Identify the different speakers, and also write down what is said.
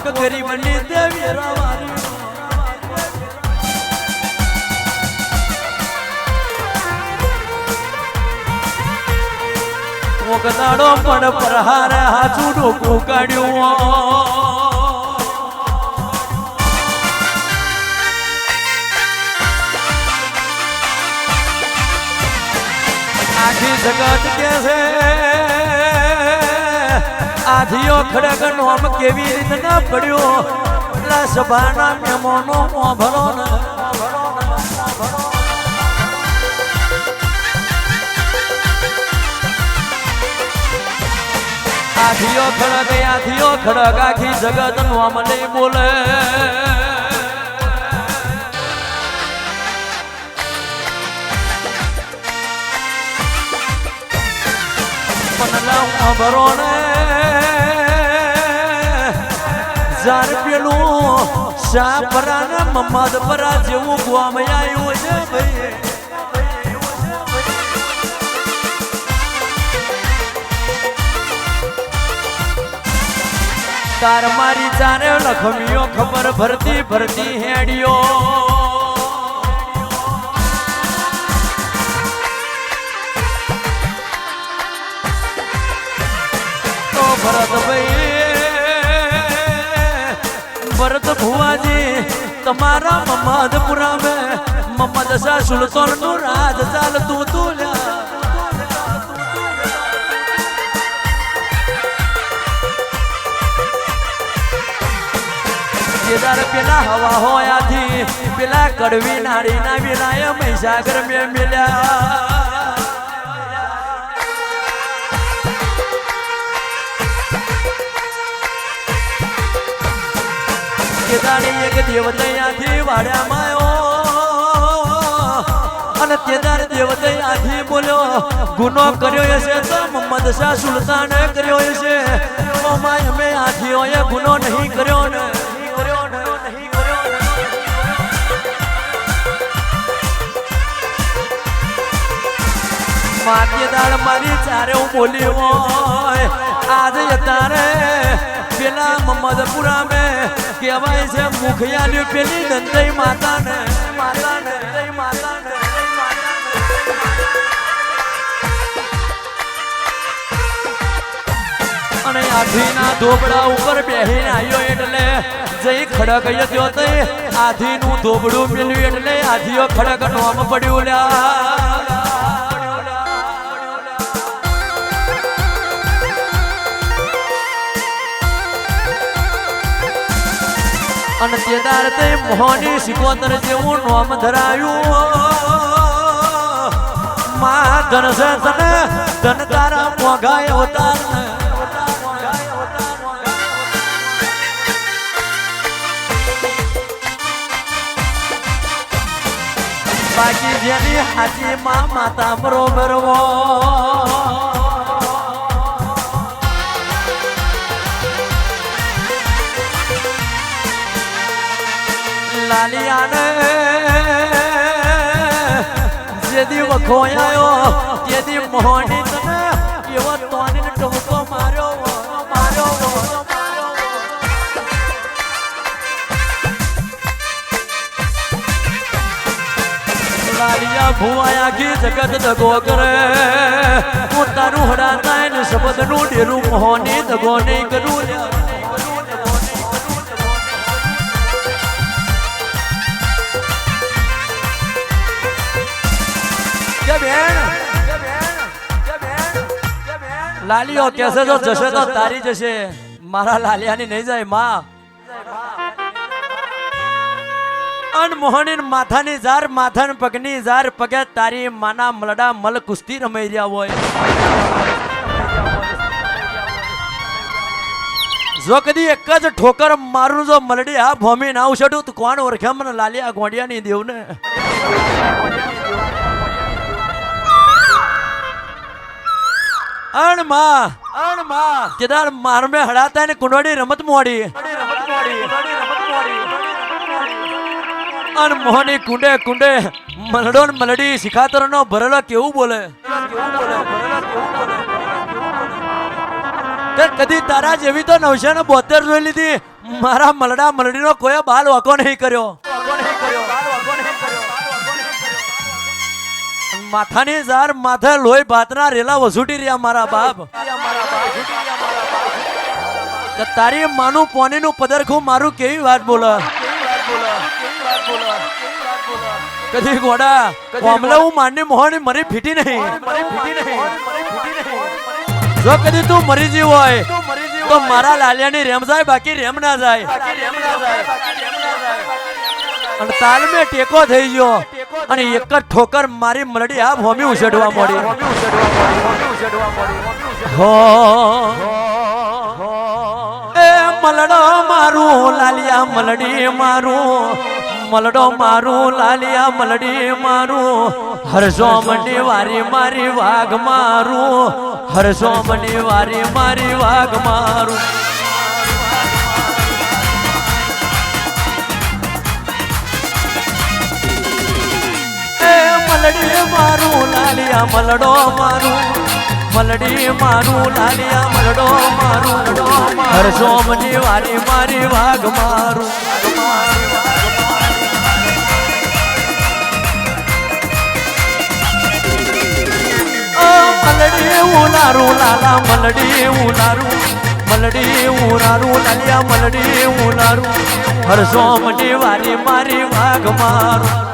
Speaker 1: કોક ગરીબની દેવી રવારી. કોક દાડો પણ પ્રહાર હાચું ડોકું કાઢ્યું. આખી જગત કે છે આધિયો ખડગ નોમ કેવી રીતના પડ્યો? એટલા સભાના મેમોનો મોભરો ને આધિયો ખડગ આધિયો ખડગ, આખી જગત નોમ નહીં બોલે. મનલા ભરો ને જાર પેલું શાપરા ને મમ્મદ જેવું ગોમ આવ્યું છે ભાઈ. તાર મારી ચારે લખમીઓ ખબર ભરતી ભરતી હેડિયો તો ભરતભાઈ ભરત ભુવાજી, તમારા મમદપુરા મે મમદ શાહ સુલતાનનું રાજ ચાલતું તુલ્યા કેદાર પેલા હવા હોયાથી પેલા કડવી નારી ના વિલાય મહીસાગર મેં મિલ્યા. કેદારી એક દેવતયાથી વાડ્યામાં આવ્યો અને કેદાર દેવતયાથી બોલ્યો, ગુનો કર્યો હશે તો મોહમ્મદ શાહ સુલતાને કર્યો ઓમાય અમે આથીઓએ ગુનો નહીં કર્યો ને, નહીં કર્યો કર્યો દાળ મારી ચારે હું બોલી હોય. આજે તારે પેલા મમદપુરા મે કહેવાય છે, મુખિયાની પેલી દંતઈ માતાને. માતાને માતાને અને આધીના ધોબડા ઉપર બેહીને આવ્યો એટલે જઈ ખડક થયો તે આધીનું ધોબડું પેલું એટલે આધીઓ ખડક નોમ પડ્યું લ્યા. અને તેદાર તે મોહની સિકોતર જેવું નોમ ધરાયું. મા ધન છે તને, ધન તારા મોઘાય અવતાર બાકી જેની હાજી માં માતા બરોબર વો લાલિયાને જેદી વખોયાયો જેદી મોહની તને, એવો તોનીને ટોકો માર્યો માર્યો લાલિયા ભુવાયા ઘી જગત દગો કરે હું તારું હડાતા ને શબ્દનું ડેરું મોહની દગો નહીં કરું લાલીઓ કેસે તો જશે તો તારી જશે. મારા લાલિયાની નહીં જાય માં. અનમોહની માથાની ઝાર માથાન પગની ઝાર પગે તારી માના મલડા મલ કુસ્તી રમાઈ રહ્યા હોય. જો કદી એક જ ઠોકર મારું જો મલડી આ ભોમી ના ઉછડું તો કોણ ઓળખે મને લાલિયા ગોંડિયાની દેવને? અણમાં કેદાર માર મે હડાતા ને કુંડવાડી રમત મોડી. અણ મોહની કુંડે કુંડે મલડો ને મલડી શિખાતર નો ભરેલો કેવું બોલે? તે કદી તારા જેવી તો નવસે ને બોતેર જોઈ લીધી. મારા મલડા મલડી નો કોઈ બાલ વાકો નહીં કર્યો. માથાની ઝાર માથે લોહી ભાતના રેલા વસૂટી રહ્યા મારા બાપ. તારી માનું પોનીનું પદરખું મારું કેવી વાત બોલે? કદી ગોડા કોમલે હું માનની મોહની મરી ફીટી નહીં. જો કદી તું મરી જીવ હોય તો મારા લાલિયાની રેમ જાય. બાકી રેમ ના જાય. અને તાલમે ટેકો થઈ ગયો. અને એક જ ઠોકર મારી મરડી આ ભોમી ઉછેડવા મળી હો. એ મલડો મારું, લાલિયા મલડી મારું. મલડો મારું, લાલિયા મલડી મારું. હરસો મંડી વારી મારી વાઘ મારું. હરસો મંડી વારી મારી વાઘ મારું. મલડી મારું લાલિયા મલડો મારું મલડી મારું લાલિયા મલડો મારું હર સોમની વારી મારી વાઘ મારું મલડી ઉલારું લાલા મલડી ઉલારું મલડી ઉલારું લાલિયા મલડી ઉલારું હરસો મની વારી મારી વાઘ મારું